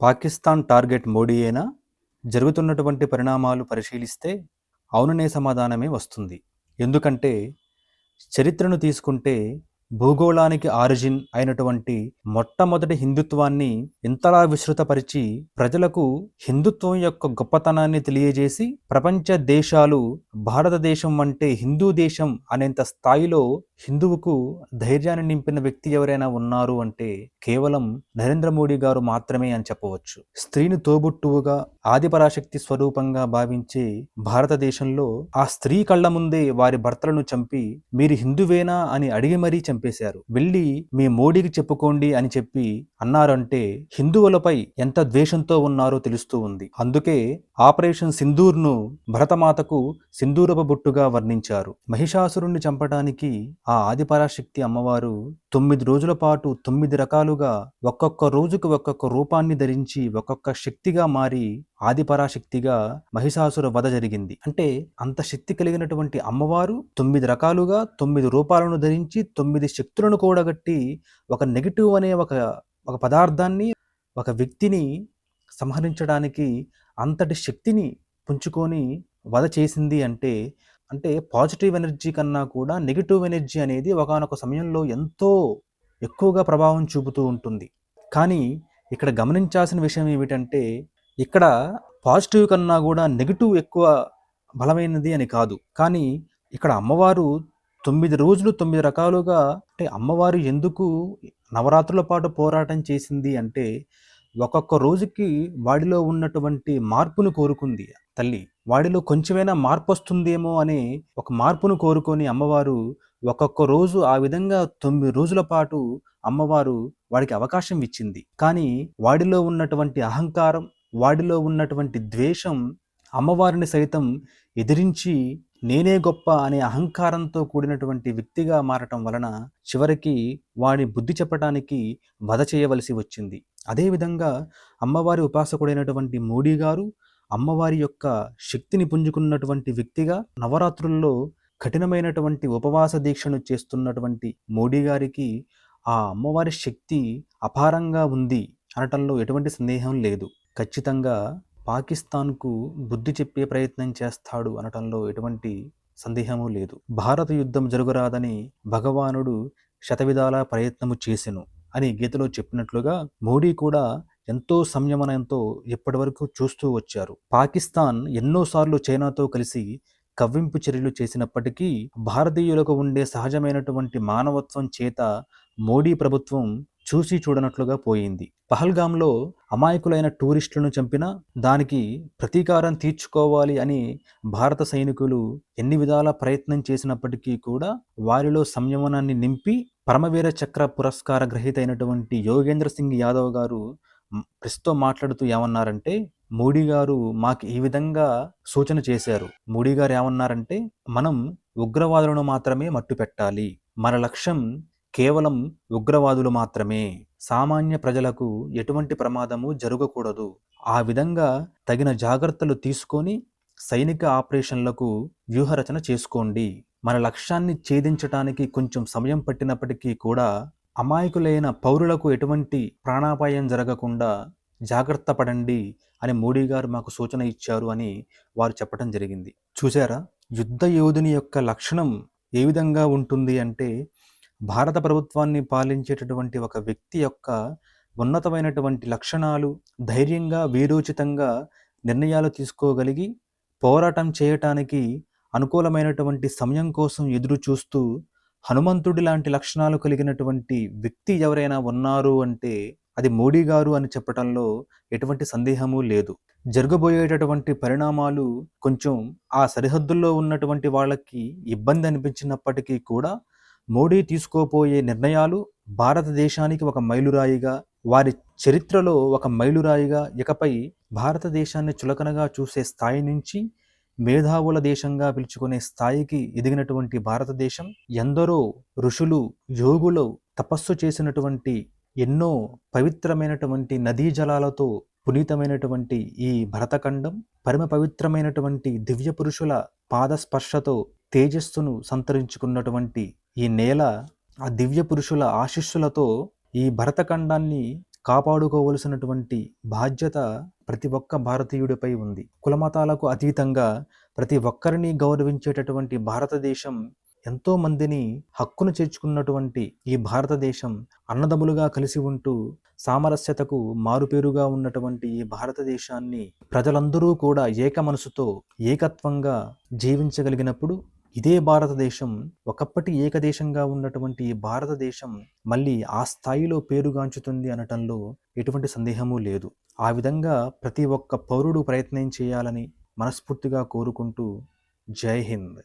Pakistan target మోడీయేనా? జరుగుతున్నటువంటి పరిణామాలు పరిశీలిస్తే అవుననే సమాధానమే వస్తుంది. ఎందుకంటే చరిత్రను తీసుకుంటే భూగోళానికి ఆరిజిన్ అయినటువంటి మొట్టమొదటి హిందుత్వాన్ని ఇంతలా విస్తృతపరిచి ప్రజలకు హిందుత్వం యొక్క గొప్పతనాన్ని తెలియజేసి ప్రపంచ దేశాలు భారతదేశం అంటే హిందూ దేశం అనేంత స్థాయిలో హిందువుకు ధైర్యాన్ని నింపిన వ్యక్తి ఎవరైనా ఉన్నారు అంటే కేవలం నరేంద్ర మోడీ గారు మాత్రమే అని చెప్పవచ్చు. స్త్రీని తోబుట్టువుగా ఆదిపరాశక్తి స్వరూపంగా భావించే భారతదేశంలో ఆ స్త్రీ కళ్ళ ముందే వారి భర్తలను చంపి మీరు హిందువేనా? అని అడిగి మరీ చంపేశారు. వెళ్ళి మీ మోడీకి చెప్పుకోండి అని చెప్పి అన్నారంటే హిందువులపై ఎంత ద్వేషంతో ఉన్నారో తెలుస్తూ ఉంది. అందుకే ఆపరేషన్ సింధూర్ను భరతమాతకు సింధూరపు బొట్టుగా వర్ణించారు. మహిషాసురుణ్ణి చంపడానికి ఆ ఆదిపరాశక్తి అమ్మవారు తొమ్మిది రోజుల పాటు తొమ్మిది రకాలుగా ఒక్కొక్క రోజుకు ఒక్కొక్క రూపాన్ని ధరించి ఒక్కొక్క శక్తిగా మారి ఆదిపరాశక్తిగా మహిషాసుర వధ జరిగింది. అంటే అంత శక్తి కలిగినటువంటి అమ్మవారు తొమ్మిది రకాలుగా తొమ్మిది రూపాలను ధరించి తొమ్మిది శక్తులను కూడగట్టి ఒక నెగిటివ్ అనే ఒక ఒక పదార్థాన్ని ఒక వ్యక్తిని సంహరించడానికి అంతటి శక్తిని పుంజుకొని వధ చేసింది అంటే అంటే పాజిటివ్ ఎనర్జీ కన్నా కూడా నెగిటివ్ ఎనర్జీ అనేది ఒకానొక సమయంలో ఎంతో ఎక్కువగా ప్రభావం చూపుతూ ఉంటుంది. కానీ ఇక్కడ గమనించాల్సిన విషయం ఏమిటంటే ఇక్కడ పాజిటివ్ కన్నా కూడా నెగిటివ్ ఎక్కువ బలమైనది అని కాదు. కానీ ఇక్కడ అమ్మవారు తొమ్మిది రోజులు తొమ్మిది రకాలుగా అంటే అమ్మవారు ఎందుకు నవరాత్రుల పాటు పోరాటం చేసింది అంటే ఒక్కొక్క రోజుకి వాడిలో ఉన్నటువంటి మార్పును కోరుకుంది తల్లి. వాడిలో కొంచెమైనా మార్పు వస్తుందేమో అనే ఒక మార్పును కోరుకొని అమ్మవారు ఒక్కొక్క రోజు ఆ విధంగా తొమ్మిది రోజుల పాటు అమ్మవారు వాడికి అవకాశం ఇచ్చింది. కానీ వాడిలో ఉన్నటువంటి అహంకారం వాడిలో ఉన్నటువంటి ద్వేషం అమ్మవారిని సైతం ఎదిరించి నేనే గొప్ప అనే అహంకారంతో కూడినటువంటి వ్యక్తిగా మారటం వలన చివరికి వాడి బుద్ధి చెప్పడానికి వధ చేయవలసి వచ్చింది. అదేవిధంగా అమ్మవారి ఉపాసకుడైనటువంటి మోడీ గారు అమ్మవారి యొక్క శక్తిని పుంజుకున్నటువంటి వ్యక్తిగా నవరాత్రుల్లో కఠినమైనటువంటి ఉపవాస దీక్షను చేస్తున్నటువంటి మోడీ గారికి ఆ అమ్మవారి శక్తి అపారంగా ఉంది అనటంలో ఎటువంటి సందేహం లేదు. ఖచ్చితంగా పాకిస్తాన్కు బుద్ధి చెప్పే ప్రయత్నం చేస్తాడు అనటంలో ఎటువంటి సందేహము లేదు. భారత యుద్ధం జరుగురాదని భగవానుడు శతవిధాల ప్రయత్నము చేసెను అని గీతలో చెప్పినట్లుగా మోడీ కూడా ఎంతో సంయమనంతో ఇప్పటివరకు చూస్తూ వచ్చారు. పాకిస్తాన్ ఎన్నోసార్లు చైనాతో కలిసి కవ్వింపు చర్యలు చేసినప్పటికీ భారతీయులకు ఉండే సహజమైనటువంటి మానవత్వం చేత మోడీ ప్రభుత్వం చూసి చూడనట్లుగా పోయింది. పహల్గాంలో అమాయకులైన టూరిస్టులను చంపిన దానికి ప్రతీకారం తీర్చుకోవాలి అని భారత సైనికులు ఎన్ని విధాల ప్రయత్నం చేసినప్పటికీ కూడా వారిలో సంయమనాన్ని నింపి పరమవీర చక్ర పురస్కార గ్రహీత అయినటువంటి యోగేంద్ర సింగ్ యాదవ్ గారు ప్రెస్తో మాట్లాడుతూ ఏమన్నారంటే మోడీ గారు మాకు ఈ విధంగా సూచన చేశారు. మోడీ గారు ఏమన్నారంటే మనం ఉగ్రవాదులను మాత్రమే మట్టు పెట్టాలి మన లక్ష్యం కేవలం ఉగ్రవాదులు మాత్రమే. సామాన్య ప్రజలకు ఎటువంటి ప్రమాదము జరగకూడదు. ఆ విధంగా తగిన జాగ్రత్తలు తీసుకొని సైనిక ఆపరేషన్లకు వ్యూహరచన చేసుకోండి. మన లక్ష్యాన్ని ఛేదించటానికి కొంచెం సమయం పట్టినప్పటికీ కూడా అమాయకులైన పౌరులకు ఎటువంటి ప్రాణాపాయం జరగకుండా జాగ్రత్త పడండి అని మోడీ గారు మాకు సూచన ఇచ్చారు అని వారు చెప్పడం జరిగింది. చూసారా యుద్ధ యోధుని యొక్క లక్షణం ఏ విధంగా ఉంటుంది అంటే భారత ప్రభుత్వాన్ని పాలించేటటువంటి ఒక వ్యక్తి యొక్క ఉన్నతమైనటువంటి లక్షణాలు ధైర్యంగా వీరోచితంగా నిర్ణయాలు తీసుకోగలిగి పోరాటం చేయటానికి అనుకూలమైనటువంటి సమయం కోసం ఎదురు చూస్తూ హనుమంతుడి లాంటి లక్షణాలు కలిగినటువంటి వ్యక్తి ఎవరైనా ఉన్నారు అంటే అది మోడీ గారు అని చెప్పడంలో ఎటువంటి సందేహము లేదు. జరగబోయేటటువంటి పరిణామాలు కొంచెం ఆ సరిహద్దుల్లో ఉన్నటువంటి వాళ్ళకి ఇబ్బంది అనిపించినప్పటికీ కూడా మోడీ తీసుకోపోయే నిర్ణయాలు భారతదేశానికి ఒక మైలురాయిగా వారి చరిత్రలో ఒక మైలురాయిగా ఇకపై భారతదేశాన్ని చులకనగా చూసే స్థాయి నుంచి మేధావుల దేశంగా పిలుచుకునే స్థాయికి ఎదిగినటువంటి భారతదేశం ఎందరో ఋషులు యోగులు తపస్సు చేసినటువంటి ఎన్నో పవిత్రమైనటువంటి నదీ జలాలతో పునీతమైనటువంటి ఈ భరతఖండం పరమ పవిత్రమైనటువంటి దివ్య పురుషుల పాదస్పర్శతో తేజస్సును సంతరించుకున్నటువంటి ఈ నేల ఆ దివ్య పురుషుల ఆశీస్సులతో ఈ భరతఖండాన్ని కాపాడుకోవలసినటువంటి బాధ్యత ప్రతి ఒక్క భారతీయుడిపై ఉంది. కులమతాలకు అతీతంగా ప్రతి ఒక్కరిని గౌరవించేటటువంటి భారతదేశం ఎంతో మందిని హక్కును చేర్చుకున్నటువంటి ఈ భారతదేశం అన్నదమ్ములుగా కలిసి ఉంటూ సామరస్యతకు మారుపేరుగా ఉన్నటువంటి ఈ భారతదేశాన్ని ప్రజలందరూ కూడా ఏక మనసుతో ఏకత్వంగా జీవించగలిగినప్పుడు ఇదే భారతదేశం ఒకప్పటి ఏకదేశంగా ఉన్నటువంటి ఈ భారతదేశం మళ్ళీ ఆ స్థాయిలో పేరుగాంచుతుంది అనటంలో ఎటువంటి సందేహము లేదు. ఆ విధంగా ప్రతి ఒక్క పౌరుడు ప్రయత్నం చేయాలని మనస్ఫూర్తిగా కోరుకుంటూ జై హింద్.